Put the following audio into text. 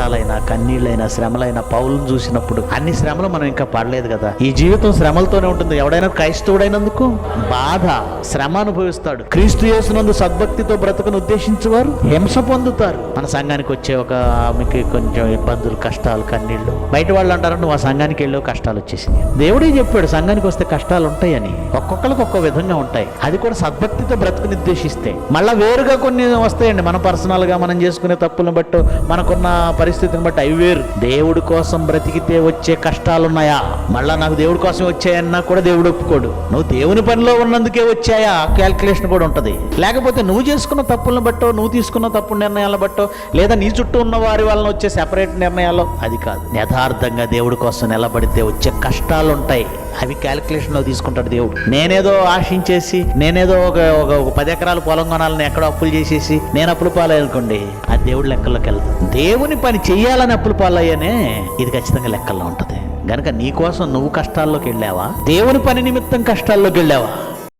కష్టాలైనా కన్నీళ్ళైనా శ్రమలైనా పౌలను చూసినప్పుడు అన్ని శ్రమలు మనం ఇంకా పడలేదు కదా. ఈ జీవితం శ్రమలతోనే ఉంటుంది. ఎవడైనా క్రైస్తవుడైనందుకు బాధ శ్రమ అనుభవిస్తాడు. క్రీస్తు చేసినందు సద్భక్తితో బ్రతకను ఉద్దేశించేవారు హింస పొందుతారు. మన సంఘానికి వచ్చే ఒక ఆమెకి కొంచెం ఇబ్బందులు కష్టాలు కన్నీళ్ళు. బయట వాళ్ళు అంటారు నువ్వు ఆ సంఘానికి వెళ్ళే కష్టాలు వచ్చేసినాయి. దేవుడే చెప్పాడు సంఘానికి వస్తే కష్టాలు ఉంటాయని. ఒక్కొక్కరికి ఒక్కో విధంగా ఉంటాయి. అది కూడా సద్భక్తితో బ్రతుకుని ఉద్దేశిస్తే. మళ్ళీ వేరుగా కొన్ని వస్తాయండి. మన పర్సనల్గా మనం చేసుకునే తప్పులను బట్టి మనకున్న పరిస్థితిని బట్టి అవి వేరు. దేవుడి కోసం బ్రతికితే వచ్చే కష్టాలున్నాయా? మళ్ళా నాకు దేవుడి కోసం వచ్చాయన్నా కూడా దేవుడు ఒప్పుకోడు. నువ్వు దేవుని పనిలో ఉన్నందుకే వచ్చాయా? క్యాల్కులేషన్ కూడా ఉంటుంది. లేకపోతే నువ్వు చేసుకున్న తప్పులను బట్టో నువ్వు తీసుకున్న తప్పు నిర్ణయాలను బట్టో లేదా నీ చుట్టూ ఉన్న వారి వలన వచ్చే సెపరేట్ నిర్ణయాలు అది కాదు. యథార్థంగా దేవుడి కోసం నిలబడితే వచ్చే కష్టాలు ఉంటాయి అవి క్యాలిక్యులేషన్లో తీసుకుంటాడు దేవుడు. నేనేదో ఆశించేసి నేనేదో ఒక ఒక పది ఎకరాలు పొలం కొనాలని ఎక్కడో అప్పులు చేసేసి నేను అప్పులు పాలనుకోండి ఆ దేవుడి లెక్కల్లోకి వెళ్తాను దేవుని పని చెయ్యాలని అప్పులు పాలయ్యానే ఇది ఖచ్చితంగా లెక్కల్లో ఉంటుంది. గనక నీకోసం నువ్వు కష్టాల్లోకి వెళ్ళావా? దేవుని పని నిమిత్తం కష్టాల్లోకి వెళ్ళావా?